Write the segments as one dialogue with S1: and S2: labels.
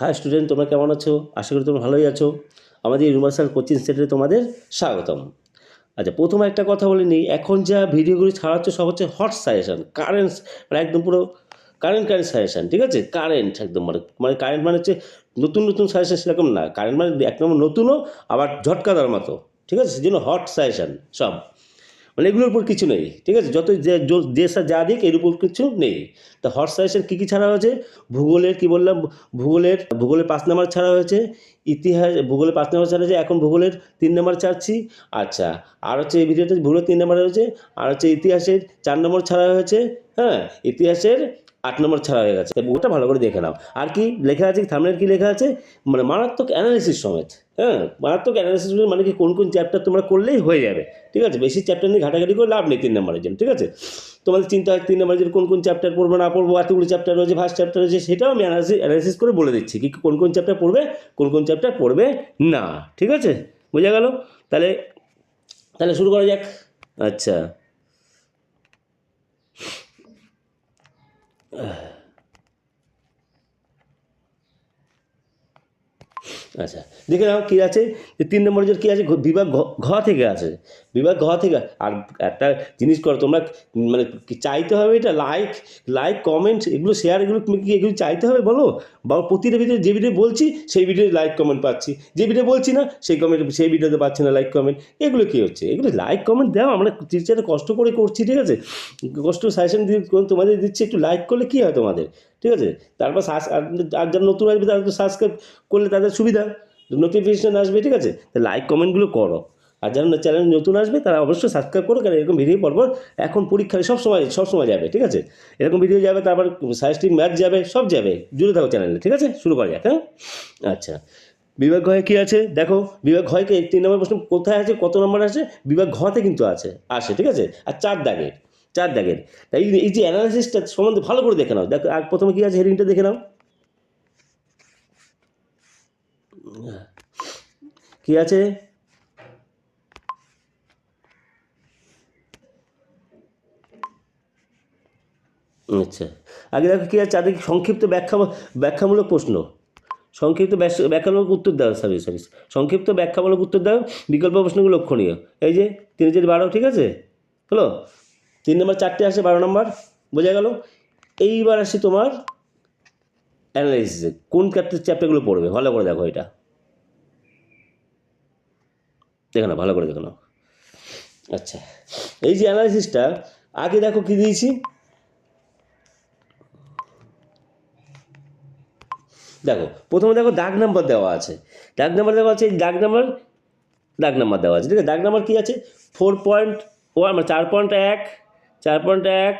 S1: High student তোমরা কেমন আছো? আশা করি তোমরা ভালোই আছো। আমাদের ইউনিভার্সাল কোচিং সেন্টারে তোমাদের স্বাগতম। আচ্ছা প্রথমে একটা কথা বলে নিই। এখন যা ভিডিওগুলি ছাড়া হচ্ছে, সব হচ্ছে হট সাজেশন কারেন্ট মানে একদম পুরো কারেন্ট কারেন্ট সাজেশান ঠিক আছে? কারেন্ট একদম মানে মানে কারেন্ট মানে হচ্ছে নতুন নতুন সাজেশান সেরকম না। কারেন্ট মানে এক নম্বর নতুনও, আবার ঝটকা দেওয়ার মতো, ঠিক আছে? সেজন্য হট সাজেশান সব। মানে এগুলোর উপর কিছু নেই, ঠিক আছে? যত যে যে দিক, এর উপর কিছু নেই। তা হর্স সাজেশন কী কী ছাড়া হয়েছে? ভূগোলের কি বললাম? ভূগোলের ভূগোলের পাঁচ নাম্বার ছাড়া হয়েছে। ইতিহাস, ভূগোলের পাঁচ নাম্বার ছাড়া হয়েছে। এখন ভূগোলের তিন নাম্বার ছাড়ছি। আচ্ছা আর হচ্ছে এই ভিডিওতে ভূগোলের তিন নাম্বার হয়েছে। আর হচ্ছে ইতিহাসের চার নম্বর ছাড়া হয়েছে। হ্যাঁ ইতিহাসের আট নম্বর ছাড়া হয়ে গেছে। ওটা ভালো করে দেখে নাও। আর কি লেখা আছে? থামনের কি লেখা আছে? মানে মারাত্মক অ্যানালিসিস সমেত হ্যাঁ? মারাত্মক অ্যানালিসিস মানে কি কোন কোন চ্যাপ্টার তোমরা করলেই হয়ে যাবে, ঠিক আছে? বেশি চ্যাপ্টার নিয়ে ঘাটাঘাটি করে লাভ নেই তিন নম্বরের জন্য, ঠিক আছে? তোমাদের চিন্তা হয় তিন নম্বরের জন্য কোন কোন চ্যাপ্টার পড়ব, না পড়ব, এতগুলো চ্যাপ্টার রয়েছে ফার্স্ট চ্যাপ্টার রয়েছে, সেটাও আমি অ্যানালিসিস অ্যানালিসিস করে বলে দিচ্ছি কি কোন কোন চ্যাপ্টার পড়বে, কোন কোন চ্যাপ্টার পড়বে না, ঠিক আছে? বোঝা গেল? তাহলে তাহলে শুরু করা যাক। আচ্ছা। Ugh. আচ্ছা দেখে নাও কী আছে। যে তিন নম্বর যে কী আছে বিভাগ ঘ- থেকে আছে। বিভাগ ঘ থেকে আর একটা জিনিস করো, তোমরা মানে চাইতে হবে এটা? লাইক লাইক কমেন্ট এগুলো শেয়ার এগুলো কি এগুলো চাইতে হবে বলো? বা প্রতিটা ভিডিও যে ভিডিও বলছি, সেই ভিডিও লাইক কমেন্ট পাচ্ছি। যে ভিডিও বলছি না, সেই কমেন্ট সেই ভিডিওতে পাচ্ছি না লাইক কমেন্ট এগুলো কী হচ্ছে? এগুলো লাইক কমেন্ট দাও, আমরা টিচারে কষ্ট করে করছি, ঠিক আছে? কষ্ট সাজেশন দিয়ে তোমাদের দিচ্ছি, একটু লাইক করলে কী হয় তোমাদের? ঠিক আছে? তারপর সাস আর যারা নতুন আসবে, তারা তো সাবস্ক্রাইব করলে তাদের সুবিধা। নোটিফিকেশান আসবে, ঠিক আছে? লাইক কমেন্টগুলো করো। আর যারা চ্যানেল নতুন আসবে, তারা অবশ্যই সাবস্ক্রাইব করো, কারণ এরকম ভিডিও পরপর এখন পরীক্ষায় সব সময় সব সময় যাবে, ঠিক আছে? এরকম ভিডিও যাবে, তারপর সায়েন্সটিক ম্যাথ যাবে, সব যাবে। জুড়ে থাকো চ্যানেলে ঠিক আছে? শুরু করা যাক হ্যাঁ? আচ্ছা। বিভাগ ঘয়ে কী আছে? দেখো, বিভাগ ঘয়কে তিন নম্বর প্রশ্ন কোথায় আছে, কত নম্বর আছে বিভাগ ঘতে কিন্তু আছে, আসে, ঠিক আছে? আর চার দাগের। চার দাগের তাই এই- যে অ্যানালাইসিসটা সম্বন্ধে ভালো করে দেখে নাও। দেখো প্রথমে কী আছে হেডিংটা দেখে নাও। কী আছে? আচ্ছা। আগে দেখো কী আছে, চারদিকে সংক্ষিপ্ত ব্যাখ্যা, ব্যাখ্যামূলক প্রশ্ন। সংক্ষিপ্ত ব্যাখ্যামূলক উত্তর দাও সরি সরি সংক্ষিপ্ত ব্যাখ্যামূলক উত্তর দাও, বিকল্প প্রশ্নগুলো লক্ষণীয়। এই যে, তিন চার বারো, ঠিক আছে? হলো? তিন নম্বর, চারটে আসে, বারো নম্বর, বোঝা গেল? এইবার আসি তোমার অ্যানালাইসিসে কোন চ্যাপ্টার চ্যাপ্টারগুলো পড়বে? ভালো করে দেখো এটা। দেখো না ভালো করে দেখো না আচ্ছা এই যে অ্যানালাইসিসটা আগে দেখো কী দিয়েছি? দেখো, প্রথমে দেখো দাগ নাম্বার দেওয়া আছে। দাগ নাম্বার দেওয়া আছে, এই দাগ নাম্বার দাগ নাম্বার দেওয়া আছে। ঠিক আছে, দাগ নাম্বার কী আছে? ফোর পয়েন্ট মানে চার পয়েন্ট এক চার পয়েন্ট এক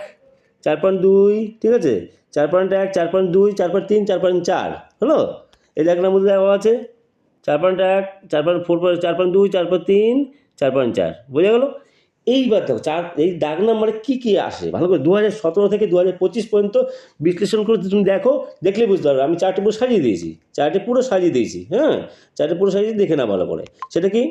S1: চার পয়েন্ট দুই ঠিক আছে চার পয়েন্ট এক চার পয়েন্ট দুই চার পয়েন্ট তিন চার পয়েন্ট চার হলো এই দাগ নাম্বার দেওয়া আছে চার পয়েন্ট এক চার পয়েন্ট ফোর পয়েন্ট চার পয়েন্ট দুই চার পয়েন্ট তিন চার পয়েন্ট চার বোঝা গেলো এইবার দেখো চার এই দাগ নাম্বারে কী কী আসে ভালো করে দু হাজার সতেরো থেকে দু হাজার পঁচিশ পর্যন্ত বিশ্লেষণ করে তুমি দেখো দেখলে বুঝতে পারবে আমি চারটে পুরো সাজিয়ে দিয়েছি চারটে পুরো সাজিয়ে দিয়েছি হ্যাঁ চারটে পুরো সাজিয়ে দেখে না ভালো করে সেটা কি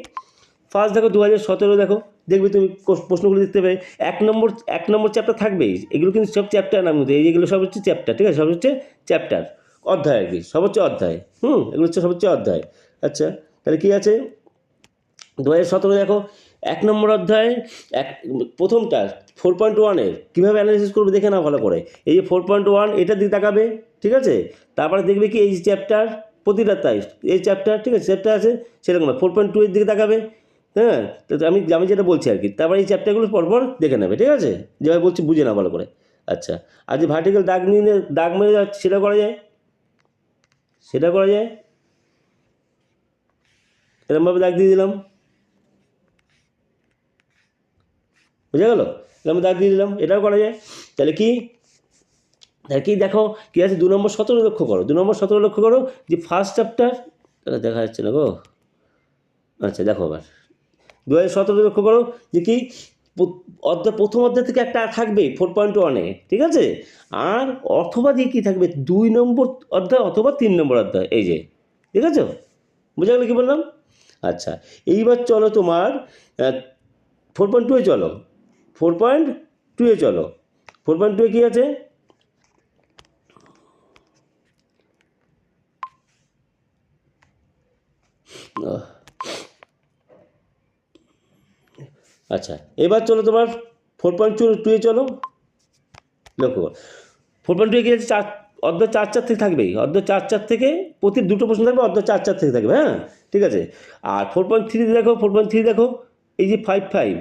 S1: ফার্স্ট দেখো দু হাজার সতেরো দেখো, দেখবে তুমি প্রশ্নগুলো দেখতে পাবে। এক নম্বর এক নম্বর চ্যাপ্টার থাকবেই। এগুলো কিন্তু সব চ্যাপ্টার নাম মধ্যে এইগুলো সব হচ্ছে চ্যাপ্টার ঠিক আছে? সব হচ্ছে চ্যাপ্টার অধ্যায় আর কি, সব হচ্ছে অধ্যায়। হুম, এগুলো হচ্ছে, সব হচ্ছে অধ্যায়। আচ্ছা তাহলে কী আছে? দু হাজার সতেরো দেখো, এক নম্বর অধ্যায়, এক, প্রথমটা ফোর পয়েন্ট ওয়ানের কীভাবে অ্যানালিসিস করবে দেখে নাও ভালো করে। এই যে ফোর পয়েন্ট ওয়ান এটার দিকে তাকাবে, ঠিক আছে? তারপরে দেখবে কি এই চ্যাপ্টার প্রতিটা তাই, এই চ্যাপ্টার ঠিক আছে? চ্যাপ্টার আছে, সেরকম না। ফোর পয়েন্ট টু এর দিকে তাকাবে। হ্যাঁ তো আমি আমি যেটা বলছি আর কি তারপরে এই চ্যাপ্টারগুলো পরপর দেখে নেবে, ঠিক আছে? যেভাবে বলছি বুঝে না ভালো করে। আচ্ছা আর যে ভার্টিক্যাল দাগ নিয়ে দাগ মেরে যাচ্ছে, সেটা করা যায়? সেটা করা যায়? এরকমভাবে দাগ দিয়ে দিলাম। বুঝা গেল? এরকম দাগ দিয়ে দিলাম, এটাও করা যায়। তাহলে কি? তাহলে কি দেখো, কী আছে? দু নম্বর সতেরো লক্ষ্য করো। দু নম্বর সতেরো লক্ষ্য করো যে ফার্স্ট চ্যাপ্টার দেখা যাচ্ছে না গো। আচ্ছা দেখো আবার দু হাজার সতেরো লক্ষ্য করো যে কি অধ্যায় প্রথম অধ্যায় থেকে একটা থাকবে ফোর পয়েন্ট ওয়ানে ঠিক আছে? আর অথবা দিয়ে কী থাকবে? দুই নম্বর অধ্যায় অথবা তিন নম্বর অধ্যায় এই যে, ঠিক আছে? বুঝা গেলো কী বললাম? আচ্ছা এইবার চলো তোমার ফোর পয়েন্ট টুয়ে চলো। ফোর পয়েন্ট টুয়ে চলো। ফোর পয়েন্ট টুয়ে কী আছে। আচ্ছা এবার চলো তোমার ফোর পয়েন্ট টু টুয়ে চলো। লক্ষ্য ফোর পয়েন্ট টুয়ে আছে চার, অর্ধ চার চার থেকে থাকবেই অর্ধ চার চার থেকে প্রতি দুটো প্রশ্ন থাকবে, অর্ধ চার চার থেকে থাকবে হ্যাঁ? ঠিক আছে? আর ফোর পয়েন্ট থ্রি দেখো ফোর পয়েন্ট থ্রি দেখো, এই যে ফাইভ ফাইভ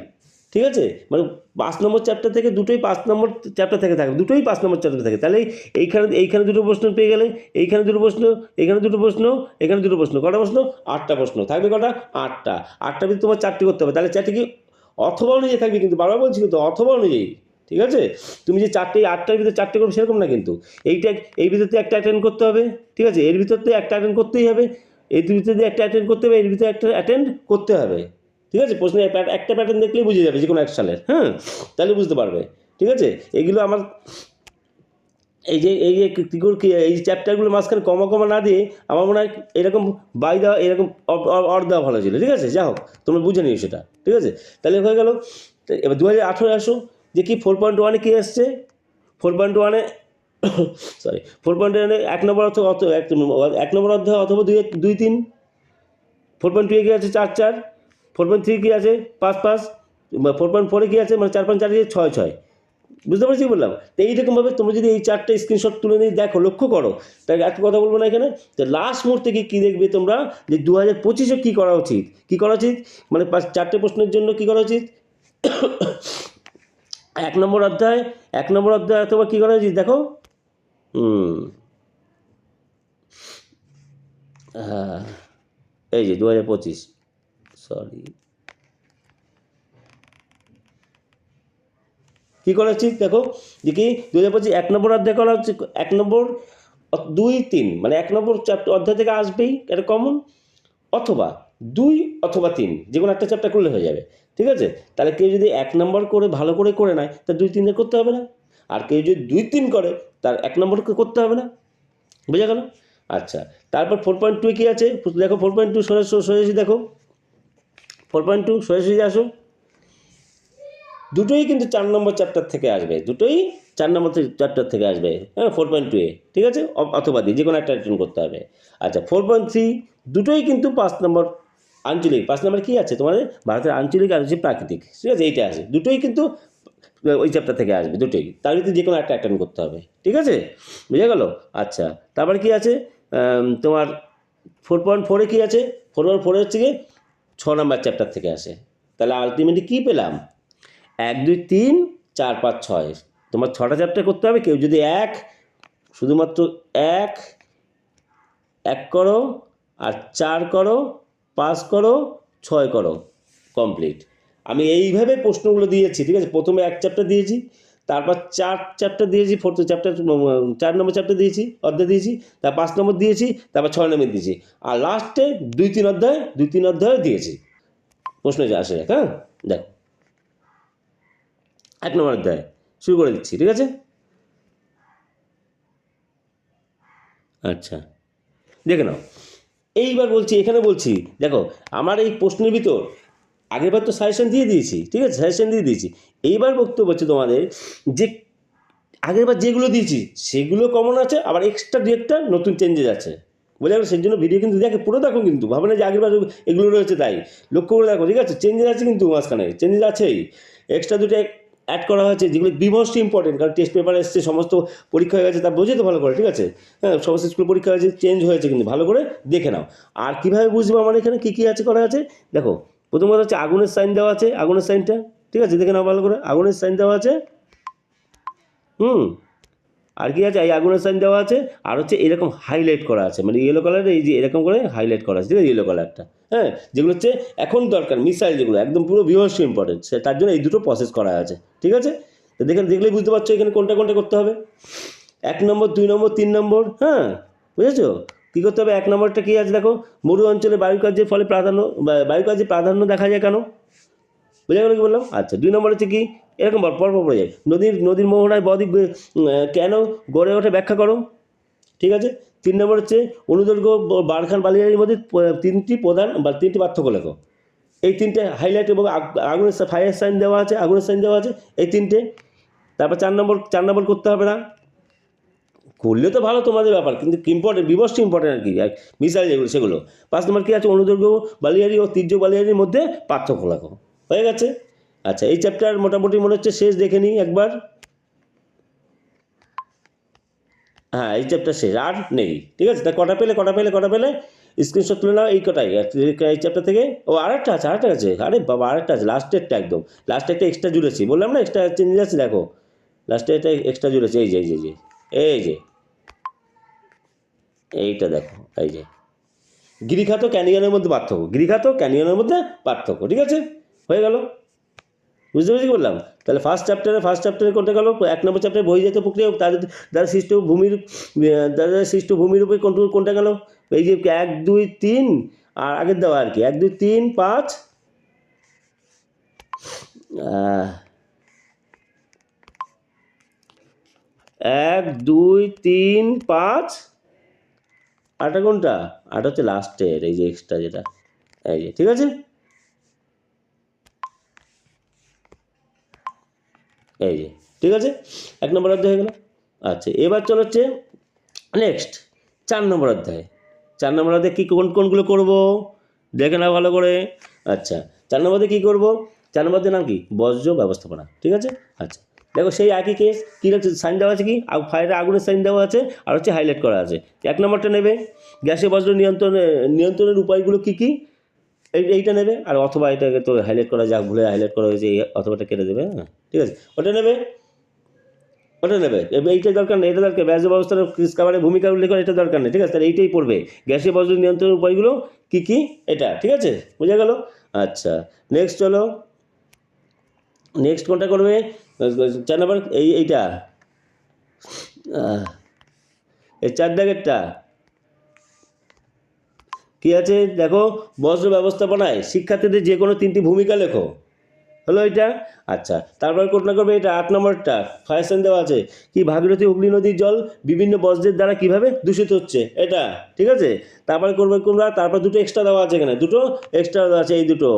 S1: ঠিক আছে? মানে পাঁচ নম্বর চ্যাপ্টার থেকে দুটোই পাঁচ নম্বর চ্যাপ্টার থেকে থাকবে, দুটোই পাঁচ নম্বর চ্যাপ্টার থেকে। তাহলে এইখানে এইখানে দুটো প্রশ্ন পেয়ে গেলে, এইখানে দুটো প্রশ্ন, এখানে দুটো প্রশ্ন, এখানে দুটো প্রশ্ন, কটা প্রশ্ন? আটটা প্রশ্ন। থাকবে কটা? আটটা। আটটা ভিতরে তোমার চারটি করতে হবে, তাহলে চারটি কি অথবা অনুযায়ী থাকবে কিন্তু বারবার বলছি কিন্তু অথবা অনুযায়ী ঠিক আছে? তুমি যে চারটে, আটটার ভিতরে চারটে করবে সেরকম না কিন্তু। এইটা, এই ভিতরতে একটা অ্যাটেন্ড করতে হবে, ঠিক আছে? এর ভিতর ভিতরতে একটা অ্যাটেন্ড করতেই হবে, এই ভিতরে একটা অ্যাটেন্ড করতে হবে, এর ভিতরে একটা অ্যাটেন্ড করতে হবে, ঠিক আছে? প্রশ্নে একটা প্যাটার্ন দেখলেই বুঝে যাবে যে কোনো এক সালের হ্যাঁ? তাহলে বুঝতে পারবে, ঠিক আছে? এগুলো আমার এই যে এই যে কি এই চ্যাপ্টারগুলো মাঝখানে কমা কমা না দিয়ে আমার মনে হয় এরকম বাই দেওয়া, এরকম অর- দেওয়া ভালো ছিল, ঠিক আছে? যা হোক, তোমরা বুঝে নিও সেটা, ঠিক আছে? তাহলে হয়ে গেল এবার দু হাজার আঠেরো আসো, যে কি ফোর পয়েন্ট ওয়ানে কী এসছে ফোর পয়েন্ট ওয়ানে সরি ফোর পয়েন্ট ওয়ানে এক নম্বর অথবা অত, এক নম্বর অধ্যায় অথবা দুই দুই তিন ফোর পয়েন্ট টুয়ে কী আছে? চার চার ফোর পয়েন্ট থ্রি কী আছে? পাঁচ পাঁচ ফোর পয়েন্ট ফোরে কী আছে? মানে চার পয়েন্ট চার ছয় ছয় বুঝতে পারছি বললাম? তো এইরকমভাবে তোমরা যদি এই চারটে স্ক্রিনশট তুলে নিয়ে দেখো, লক্ষ্য করো তাই এত কথা বলব না এখানে। তো লাস্ট মুহূর্তে কি কী দেখবে তোমরা? যে দু হাজার পঁচিশে কী করা উচিত? কী করা উচিত? মানে চারটে প্রশ্নের জন্য কী করা উচিত? এক নম্বর অধ্যায়, এক নম্বর অধ্যায় অথবা কী করা উচিত? দেখো। হুম। হ্যাঁ এই যে দু হাজার পঁচিশ সরি কী করা উচিত দেখো, যে কি দু হাজার পঁচিশ এক নম্বর অধ্যায় করা হচ্ছে, এক নম্বর দুই তিন মানে এক নম্বর চ্যাপ্টার অধ্যায় থেকে আসবেই, এটা কমন অথবা দুই অথবা তিন, যে কোনো একটা চ্যাপ্টার করলে হয়ে যাবে, ঠিক আছে? তাহলে কেউ যদি এক নম্বর করে ভালো করে করে নেয় তার দুই তিনে করতে হবে না। আর কেউ যদি দুই তিন করে, তার এক নম্বর করতে হবে না। বুঝা গেল? আচ্ছা তারপর ফোর পয়েন্ট টু কী আছে? দেখো ফোর পয়েন্ট টু সোজাসুজি দেখো। ফোর পয়েন্ট টু সোজাসুজি আসো। দুটোই কিন্তু চার নম্বর চ্যাপ্টার থেকে আসবে। দুটোই চার নম্বর চ্যাপ্টার থেকে আসবে। হ্যাঁ ফোর পয়েন্ট টু এ, ঠিক আছে? অথবা দিয়ে যে কোনো একটা অ্যাটেন্ড করতে হবে। আচ্ছা ফোর পয়েন্ট থ্রি দুটোই কিন্তু পাঁচ নম্বর আঞ্চলিক। পাঁচ নম্বর কী আছে তোমাদের? ভারতের আঞ্চলিক আর হচ্ছে প্রাকৃতিক। ঠিক আছে? এইটা আছে। দুটোই কিন্তু ওই চ্যাপ্টার থেকে আসবে, দুটোই। তার ভিতরে যে কোনো একটা অ্যাটেন্ড করতে হবে। ঠিক আছে? বুঝে গেল? আচ্ছা তারপরে কী আছে? তোমার ফোর পয়েন্ট ফোরে কী আছে? ফোর পয়েন্ট ফোরে হচ্ছে কি ছ নম্বর চ্যাপ্টার থেকে আসে। তাহলে আলটিমেটলি কী পেলাম? এক, দুই, তিন, চার, পাঁচ, ছয়। তোমার ছটা চ্যাপ্টার করতে হবে, কেউ যদি এক, শুধুমাত্র এক এক করো, আর চার করো, পাঁচ করো, ছয় করো কমপ্লিট আমি এইভাবে প্রশ্নগুলো দিয়েছি, ঠিক আছে? প্রথমে এক চ্যাপ্টার দিয়েছি, তারপর চার চ্যাপ্টার দিয়েছি, ফোর্থ চ্যাপ্টার চার নম্বর চ্যাপ্টার দিয়েছি, অধ্যায় দিয়েছি তার পাঁচ নম্বর দিয়েছি, তারপর ছয় নম্বর দিয়েছি, আর লাস্টে দুই, তিন অধ্যায়, দুই, তিন অধ্যায় দিয়েছি। প্রশ্ন আসে হ্যাঁ? দেখো। এক নম্বর অধ্যায়। শুরু করে দিচ্ছি, ঠিক আছে? আচ্ছা। দেখে নাও। এইবার বলছি, এখানে বলছি, দেখো, আমার এই প্রশ্নের ভিতর আগেরবার তো সাজেশন দিয়ে দিয়েছি, ঠিক আছে? সাজেশন দিয়ে দিয়েছি। এইবার বক্তব্য হচ্ছে তোমাদের যে আগেরবার যেগুলো দিয়েছি, সেগুলো কমন আছে, আবার এক্সট্রা দু একটা নতুন চেঞ্জেস আছে। বোঝা গেল? সেই জন্য ভিডিও কিন্তু দেখে, পুরো দেখো কিন্তু ভাবে না যে আগেরবার এগুলো রয়েছে তাই। লক্ষ্য করে দেখো, ঠিক আছে? চেঞ্জেস আছে কিন্তু মাঝখানে চেঞ্জেস আছেই। এক্সট্রা দুটো অ্যাড করা হয়েছে, যেগুলো বিভস্ট ইম্পর্টেন্ট কারণ টেস্ট পেপার এসছে, সমস্ত পরীক্ষা হয়ে গেছে, তা বোঝে তো ভালো করে, ঠিক আছে? হ্যাঁ সমস্ত স্কুল পরীক্ষা হয়েছে চেঞ্জ হয়েছে কিন্তু, ভালো করে দেখে নাও। আর কীভাবে বুঝব আমার এখানে কী কী আছে, করা আছে? দেখো প্রথম কথা হচ্ছে আগুনের সাইন দেওয়া আছে, আগুনের সাইনটা ঠিক আছে? দেখে নাও ভালো করে, আগুনের সাইন দেওয়া আছে, হুম? আর কি আছে? এই আগুনের সাইন দেওয়া আছে, আর হচ্ছে এরকম হাইলাইট করা আছে মানে ইয়েলো কালারের এই যে এরকম করে হাইলাইট করা আছে, ঠিক আছে? ইয়েলো কালারটা হ্যাঁ যেগুলো হচ্ছে এখন দরকার মিসাইল যেগুলো, একদম পুরো বিভস্য ইম্পর্টেন্ট সে তার জন্য এই দুটো প্রসেস করা আছে, ঠিক আছে? তো দেখে দেখলেই বুঝতে পারছ এখানে কোনটা কোনটা করতে হবে। এক নম্বর, দুই নম্বর, তিন নম্বর হ্যাঁ বুঝেছ? কী করতে হবে? এক নম্বরটা কী আছে দেখো? মরু অঞ্চলে বায়ু কার্যের ফলে প্রাধান্য বায়ু কার্যের প্রাধান্য দেখা যায় কেন? বুঝা গেল কি বললাম? আচ্ছা দুই নম্বর হচ্ছে কি? এরকম পর পর পড়ে যায়। নদীর নদীর মোহনায় বদ্বীপ কেন গড়ে ওঠে ব্যাখ্যা করো, ঠিক আছে? তিন নম্বর হচ্ছে অনুদৈর্ঘ্য বারখান বালিয়ারির মধ্যে তিনটি প্রধান বা তিনটি পার্থক্য লেখো। এই তিনটে হাইলাইট এবং আগ- আগুনের ফায়ার সাইন দেওয়া আছে, আগুনের সাইন দেওয়া আছে, এই তিনটে। তারপর চার নম্বর চার নম্বর করতে হবে না। করলে তো ভালো তোমাদের ব্যাপার, কিন্তু ইম্পর্টেন্ট বিবস্ত ইম্পর্টেন্ট আর কি মিসাইল যেগুলো, সেগুলো। পাঁচ নম্বর কী আছে? অনুদৈর্ঘ্য বালিয়ারি ও তীর্য বালিয়ারির মধ্যে পার্থক্য লাগো হয়ে গেছে? আচ্ছা এই চ্যাপ্টার মোটামুটি মনে হচ্ছে শেষ, দেখে নিই একবার। হ্যাঁ এই চ্যাপ্টার শেষ। আর নেই, ঠিক আছে? তা কটা পেলে কটা পেলে কটা পেলে? স্ক্রিনশট তুলে নাও, এই কটাই এই চ্যাপ্টার থেকে। ও, আরেকটা আছে আরেকটা আছে। আরে বাবা, আরেকটা আছে লাস্টেরটা একদম। লাস্টে একটা এক্সট্রা জুড়েছি, বললাম না এক্সট্রা চেঞ্জ আছে, দেখো। লাস্টে এক্সট্রা জুড়েছি, এই যে এই যে এই যে এই যে। এইটা দেখো, এই যে। গিরিখাত ক্যানিয়নের মধ্যে পার্থক্য গিরিখাত ক্যানিয়নের মধ্যে পার্থক্য, ঠিক আছে? হয়ে গেল। বুঝতে পেরেছি বললাম? তাহলে ফার্স্ট চ্যাপ্টারে ফার্স্ট চ্যাপ্টারে কোনটা গেল, এক নম্বর চ্যাপ্টারে বহিজাত প্রক্রিয়া তাদের দ্বারা সৃষ্ট ভূমির দ্বারা সৃষ্ট ভূমির উপরে কোনটা কোনটা গেল? এই যে এক, দুই, তিন, আর আগের দেওয়া আর কি, এক, দুই, তিন, পাঁচ এক, দুই, তিন, পাঁচ আটা কোনটা? আটা হচ্ছে লাস্টের এই যে এক্সট্রা যেটা, এই যে, ঠিক আছে? এই যে, ঠিক আছে? এক নম্বর অধ্যায় হয়ে গেল। আচ্ছা এবার চলো হচ্ছে নেক্সট চার নম্বর অধ্যায়। চার নম্বর অধ্যায় কী, কোন, কোনগুলো করব? দেখে নাও ভালো করে। আচ্ছা চার নম্বর অধ্যায়ে কী করব? চার নম্বর অধ্যায়ের নাম কি? বজ্র ব্যবস্থাপনা, ঠিক আছে? আচ্ছা দেখো সেই একই কেস কী রাখছে সাইন দেওয়া আছে কি? ফায়ারে আগুনের সাইন দেওয়া আছে, আর হচ্ছে হাইলাইট করা আছে। এক নম্বরটা নেবে। গ্যাসে বজ্র নিয়ন্ত্রণে, নিয়ন্ত্রণের উপায়গুলো কী কী? এইটা নেবে আর অথবা এটাকে তো হাইলাইট করা যাক, ভুলে হাইলাইট করা হয়েছে অথবাটা কেটে দেবে হ্যাঁ? ঠিক আছে? ওটা নেবে? ওটা নেবে। এইটা দরকার নেই, এটা দরকার ব্যাস ব্যবস্থার ক্রিস কাভারের ভূমিকা উল্লেখ করে, এটা দরকার নেই, ঠিক আছে? তাহলে এইটাই পড়বে। গ্যাসে বজ্র নিয়ন্ত্রণের উপায়গুলো কী কী? এটা, ঠিক আছে? বোঝা গেল? আচ্ছা নেক্সট চলো। নেক্সট কোনটা করবে? চার নম্বর, এই, এইটা। এই চার দাগেরটা। কি আছে? দেখো, বজ্র ব্যবস্থাপনায় শিক্ষার্থীদের যে কোনো তিনটি ভূমিকা লেখো। হলো এটা? আচ্ছা তারপর কোনটা করবে এটা? আট নম্বরটা ফায়ার দেওয়া আছে। কি ভাগীরথী হুগলি নদীর জল বিভিন্ন বজ্রের দ্বারা কীভাবে দূষিত হচ্ছে? এটা, ঠিক আছে? তারপরে করবে কোনটা তারপর দুটো এক্সট্রা দেওয়া আছে এখানে। দুটো এক্সট্রা দেওয়া আছে, এই দুটো।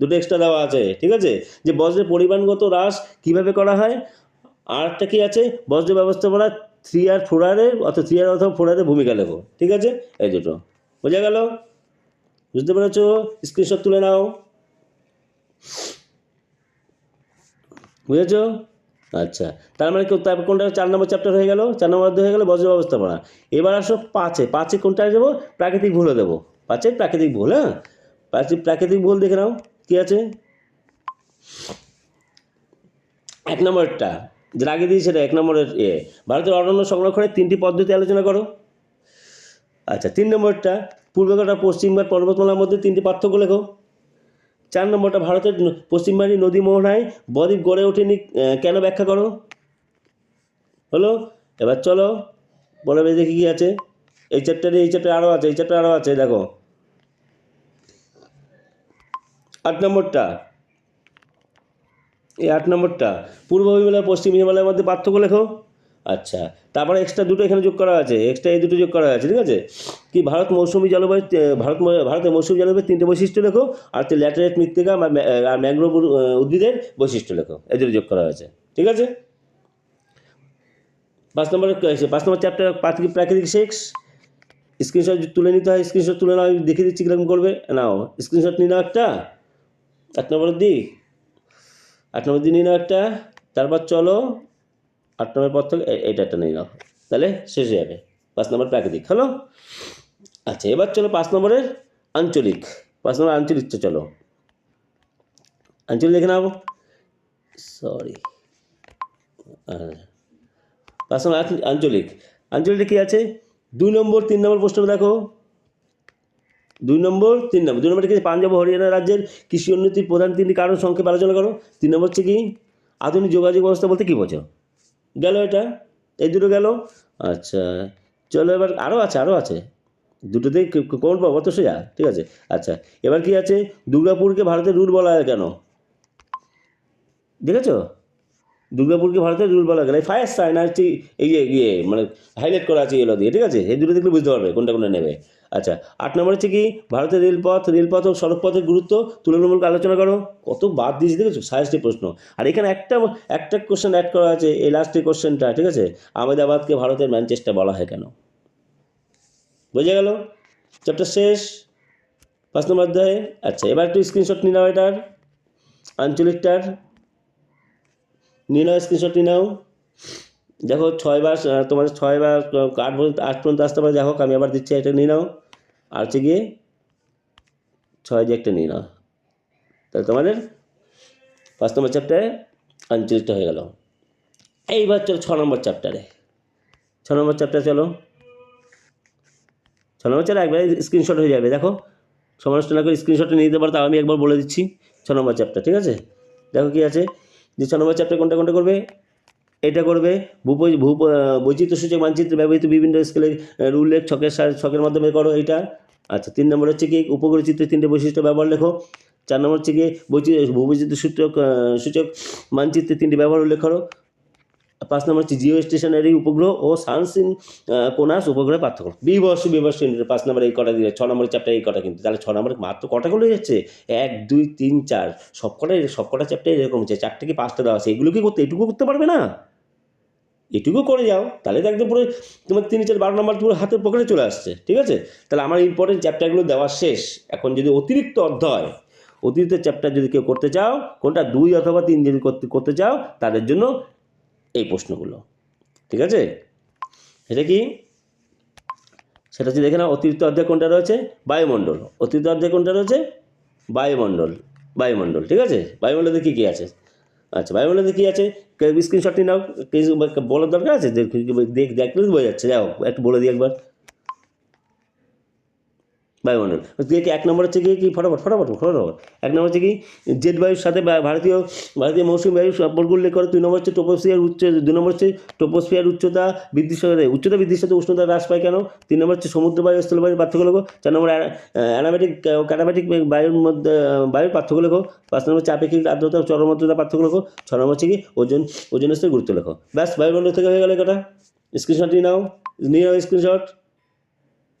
S1: দুটো এক্সট্রা দেওয়া আছে, ঠিক আছে? যে বজ্রের পরিমাণগত হ্রাস কীভাবে করা হয়? আর একটা কি আছে? বজ্র ব্যবস্থাপনা থ্রি আর ফোরারের অথবা থ্রি আর অথবা ফোরারের ভূমিকা লেখো, ঠিক আছে? এই দুটো। বোঝা গেল? বুঝতে পেরেছ? স্ক্রিনশট তুলে নাও। বুঝেছ? আচ্ছা তার মানে তারপর কোনটা চার নম্বর চ্যাপ্টার হয়ে গেল? চার নম্বর হয়ে গেল বজ্র ব্যবস্থাপনা। এবার আসো পাঁচে। পাঁচে কোনটায় যাব প্রাকৃতিক ভুলও দেবো। পাঁচে প্রাকৃতিক ভুল হ্যাঁ? প্রাকৃতিক ভুল দেখে নাও, কী আছে? এক নম্বরটা যেটা আগে দিয়েছি এক নম্বরের এ ভারতের অরণ্য সংরক্ষণের তিনটি পদ্ধতি আলোচনা করো। আচ্ছা তিন নম্বরটা পূর্বঘাট পশ্চিমঘাট পর্বতমালার মধ্যে তিনটি পার্থক্য লেখো। চার নম্বরটা, ভারতের পশ্চিমবাড়ি নদী মোহনায় বদ্বীপ গড়ে ওঠেনি কেন ব্যাখ্যা করো? হলো? এবার চলো, বলে দেখি কী আছে? এই চ্যাপ্টারে এই চ্যাপ্টারে আরও আছে, এই চ্যাপ্টারে আরও আছে, দেখো। আট নম্বরটা, এই আট নম্বরটা, পূর্ব হিমালয় পশ্চিম হিমালয়ের মধ্যে পার্থক্য লেখো। আচ্ছা তারপরে এক্সট্রা দুটো এখানে যোগ করা আছে এক্সট্রা এই দুটো যোগ করা আছে, ঠিক আছে? কি ভারত মৌসুমি জলবায়ু ভারত ভারতের মৌসুমি জলবায়ুর তিনটে বৈশিষ্ট্য লেখো, আর ল্যাটারেট মৃত্তিকা আর ম্যাংগ্রোভ উদ্ভিদের বৈশিষ্ট্য লেখো, এই দুটো যোগ করা হয়েছে, ঠিক আছে? পাঁচ নম্বর পাঁচ নম্বর চ্যাপ্টার প্রাকৃতিক সেক্স স্ক্রিনশট তুলে নিতে হয় স্ক্রিনশট তুলে নাও দেখিয়ে দিচ্ছি কীরকম করবে, নাও স্ক্রিনশট নিয়ে নাও একটা আট নম্বর দিক আট নম্বর দিন নিয়ে নাও একটা, তারপর চলো আট নম্বর পর থেকে এ- এইটা একটা নিয়ে নাও। তাহলে শেষ হয়ে যাবে। পাঁচ নম্বর প্রাকৃতিক, হলো? আচ্ছা এবার চলো পাঁচ নম্বরের আঞ্চলিক। পাঁচ নম্বর আঞ্চলিকটা চলো। আঞ্চলিক দেখে নাও। সরি পাঁচ নম্বর আঞ্চ- আঞ্চলিক। আঞ্চলিকটা কী আছে? দুই নম্বর, তিন নম্বর প্রশ্ন দেখো। দুই নম্বর, তিন নম্বর। দুই নম্বর কি পাঞ্জাব হরিয়ানা রাজ্যের কৃষি উন্নতির প্রধান তিনটি কারণ সংক্ষেপে আলোচনা করো। তিন নম্বর হচ্ছে কি? আধুনিক যোগাযোগ ব্যবস্থা বলতে কী বোঝো? গেল এটা? এই দুটো গেল? আচ্ছা চলো এবার আরও আছে আরও আছে। দুটোতেই কোন পাবো? অত সোজা, ঠিক আছে? আচ্ছা এবার কি আছে? দুর্গাপুরকে ভারতের রুট বলা হয় কেন? দেখেছ? দুর্গাপুরকে ভারতের রুল বলা গেলে। ফায়ার সাইন আর হচ্ছে এই যে ইয়ে মানে হাইলাইট করা আছে এলো দিয়ে, ঠিক আছে? এই দুটো দেখলে বুঝতে পারবে কোনটা কোনটা নেবে। আচ্ছা আট নম্বর হচ্ছে কি, ভারতের রেলপথ রেলপথ ও সড়কপথের গুরুত্ব তুলনামূলক আলোচনা করো। কত বাদ দিয়েছি, দেখেছ? সায়েন্সের প্রশ্ন। আর এখানে একটা একটা কোশ্চেন অ্যাড করা আছে, এই লাস্টের কোশ্চেনটা ঠিক আছে? আহমেদাবাদকে ভারতের ম্যানচেস্টার বলা হয় কেন? বোঝা গেল? চ্যাপ্টার শেষ, পাঁচ নম্বর অধ্যায়ে। আচ্ছা এবার একটু স্ক্রিনশট নাও এটার, আঞ্চলিকটার। নিয়ে নাও স্ক্রিনশট নিয়ে নাও। দেখো ছয়বার তোমাদের ছয়বার আট পর্যন্ত আট পর্যন্ত আসতে পারে। দেখো, আমি আবার দিচ্ছি, এটা নিয়ে নাও। আর হচ্ছে গিয়ে ছয় যে একটা নিয়ে নাও। তাহলে তোমাদের পাঁচ নম্বর চ্যাপ্টারে আঞ্চলিকটা হয়ে গেল। এইবার চলো ছ নম্বর চ্যাপ্টারে ছ নম্বর চ্যাপ্টার চলো। ছ নম্বর চ্যাপ্টার একবার স্ক্রিনশট হয়ে যাবে। দেখো, সমালোচনা করে স্ক্রিনশটে নিয়ে দিতে পারো, তাও আমি একবার বলে দিচ্ছি। ছ নম্বর চ্যাপ্টার ঠিক আছে? দেখো কি আছে। যে ছ নম্বর চ্যাপ্টার কোনটা কোনটা করবে? এটা করবে। ভূপ ভূ বৈচিত্র্য সূচক মানচিত্রে ব্যবহৃত বিভিন্ন স্কেলের উল্লেখ ছকের ছকের মাধ্যমে করো এটা আচ্ছা তিন নম্বর হচ্ছে কি? উপগ্রহ চিত্রের তিনটে বৈশিষ্ট্য ব্যবহার লেখো। চার নম্বর হচ্ছে কি? বৈচিত্র ভূবৈচিত্র সূচক সূচক মানচিত্রে তিনটি ব্যবহার উল্লেখ করো। পাঁচ নম্বর হচ্ছে জিও স্টেশনারি উপগ্রহ ও সানসিন কোনাস উপগ্রহের পার্থক্য। বিবর্ষ বিবর্ষ ইউনিটের পাঁচ নম্বর এই কটা দিলে ছ নম্বর চ্যাপ্টার এই কটা কিন্তু। তাহলে ছ নম্বরে মাত্র কটা করে যাচ্ছে? এক, দুই, তিন, চার। সব কটাই সব কটা চ্যাপ্টার এরকম হচ্ছে। চারটে কি পাঁচটা দেওয়া আছে? এগুলো কি করতে এটুকু করতে পারবে না? এটুকু করে যাও। তাহলে তো একদম পুরো তোমার তিন, চার, বারো নম্বর পুরো হাতের পকেটে চলে আসছে। ঠিক আছে? তাহলে আমার ইম্পর্টেন্ট চ্যাপ্টারগুলো দেওয়া শেষ। এখন যদি অতিরিক্ত অধ্যায়, অতিরিক্ত চ্যাপ্টার যদি কেউ করতে চাও, কোনটা? দুই অথবা তিন যদি করতে চাও, তাদের জন্য এই প্রশ্নগুলো, ঠিক আছে? এটা কি? সেটা হচ্ছে দেখে না অতিরিক্ত অর্ধেক কোনটা রয়েছে? বায়ুমণ্ডল। অতিরিক্ত অর্ধেক কোনটা রয়েছে? বায়ুমণ্ডল। বায়ুমণ্ডল, ঠিক আছে? বায়ুমণ্ডলে কী কী আছে? আচ্ছা বায়ুমণ্ডলে কী আছে? স্ক্রিনশটটি নাও বলার দরকার আছে? দেখ দেখলে বোঝা যাচ্ছে। যাও একটু বলে দিই একবার। বায়ুমণ্ডল। দেখি এক নম্বর হচ্ছে কি কি? ফটাফট ফটাফট ফটাফট এক নম্বর হচ্ছে কি? জেট বায়ুর সাথে ভারতীয় ভারতীয় মৌসুমী বায়ু সম্পর্ক উল্লেখ করে। দুই নম্বর হচ্ছে টোপোস্ফিয়ার উচ্চ, দুই নম্বর হচ্ছে টোপোস্ফিয়ার উচ্চতা বৃদ্ধির সাথে উচ্চতা বৃদ্ধির সাথে উষ্ণতা হ্রাস পায় কেন? তিন নম্বর হচ্ছে সমুদ্র বায়ু স্থল বায়ুর পার্থক্য। লেখো চার নম্বর অ্যানামেটিক ক্যাটামেটিক বায়ুর মধ্যে বায়ুর পার্থক্য লেখো। পাঁচ নম্বর হচ্ছে আপেক্ষিক আর্দ্রতা চরমাত্রতা পার্থক্য লেখো। ছ নম্বর হচ্ছে কি? ওজন, ওজনের স্তরের গুরুত্ব লেখো। ব্যাস, বায়ুমণ্ডল থেকে হয়ে গেল এটা স্ক্রিনশট নিয়ে নাও। নিয়ে নাও স্ক্রিনশট।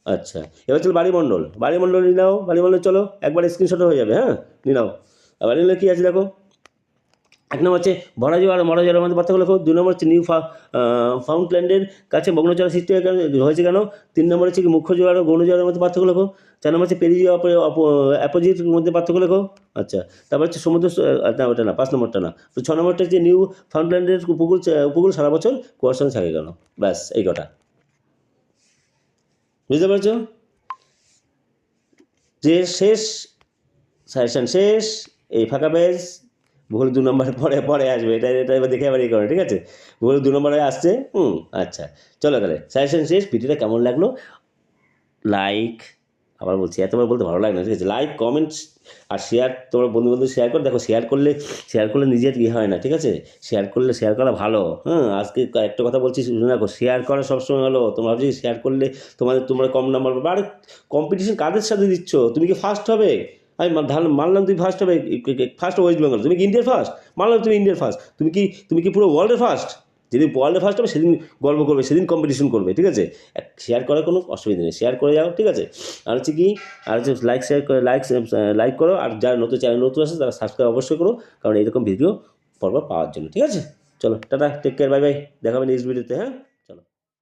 S1: আচ্ছা এবার চলো বাড়িমণ্ডল। বাড়িমণ্ডল নিয়ে নাও বাড়িমণ্ডল চলো, একবার স্ক্রিনশট হয়ে যাবে হ্যাঁ? নিয়ে নাও আর বাড়িমণ্ডলে কী আছে দেখো? এক নম্বর হচ্ছে জল আর জলের মধ্যে পার্থক্য লেখো। দুই নম্বর হচ্ছে নিউ ফাউন্ডল্যান্ডের কাছে মগ্নজল সৃষ্টি হয়ে হয়েছে কেন? তিন নম্বর হচ্ছে কি মুখ্য জোয়ার ও গৌণ জোয়ারের মধ্যে পার্থক্য লেখো। চার নম্বর হচ্ছে পেরিজি অপোজিট মধ্যে পার্থক্য লেখো। আচ্ছা তারপর হচ্ছে সমুদ্র ওটা না, পাঁচ নম্বরটা না। তো ছ নম্বরটা হচ্ছে নিউ ফাউন্ডল্যান্ডের উপকূল উপকূল সারা বছর সঙ্গে থাকে কেন? ব্যাস, এই কটা। বুঝতে পারছ? যে শেষ সাজেশন শেষ, এই ফাঁকা পেজ ভুল দু নম্বর পরে পরে আসবে, এটা এটা এবার দেখে আবার এই করে, ঠিক আছে? ভুল দু নম্বরে আসছে, হুম আচ্ছা চলো তাহলে সাজেশন শেষ ভিডিওটা কেমন লাগল? লাইক আবার বলছি এতবার বলতে ভালো লাগে না। ঠিক আছে লাইক কমেন্টস আর শেয়ার তোমার বন্ধু বন্ধু শেয়ার করে। দেখো শেয়ার করলে শেয়ার করলে নিজের ইয়ে হয় না, ঠিক আছে? শেয়ার করলে শেয়ার করা ভালো। হ্যাঁ আজকে একটা কথা বলছি, শুনে রাখো শেয়ার করা সবসময় ভালো। তোমরা ভাবছি শেয়ার করলে তোমাদের, তোমরা কম নাম্বার পাবে। আরে কম্পিটিশন কাদের সাথে দিচ্ছ? তুমি কি ফার্স্ট হবে? আমি ধান, মানলাম তুমি ফার্স্ট হবে ফার্স্ট ওয়েস্ট বেঙ্গল তুমি কি ইন্ডিয়ার ফার্স্ট মানলাম তুমি ইন্ডিয়ার ফার্স্ট তুমি কি তুমি কি পুরো ওয়ার্ল্ডের ফার্স্ট যেদিন ওয়ার্ল্ডে ফার্স্ট হবে, সেদিন গর্ব করবে, সেদিন কম্পিটিশন করবে, ঠিক আছে? শেয়ার করার কোনো অসুবিধা নেই শেয়ার করে যাও, ঠিক আছে? আর হচ্ছে কি, আর হচ্ছে লাইক শেয়ার করে লাইক লাইক করো, আর যারা নতুন চ্যানেল নতুন আসে তারা সাবস্ক্রাইব অবশ্যই করো, কারণ এরকম ভিডিও পরপর পাওয়ার জন্য, ঠিক আছে? চলো, tata take care bye bye দেখাবেন নেক্সট ভিডিওতে হ্যাঁ?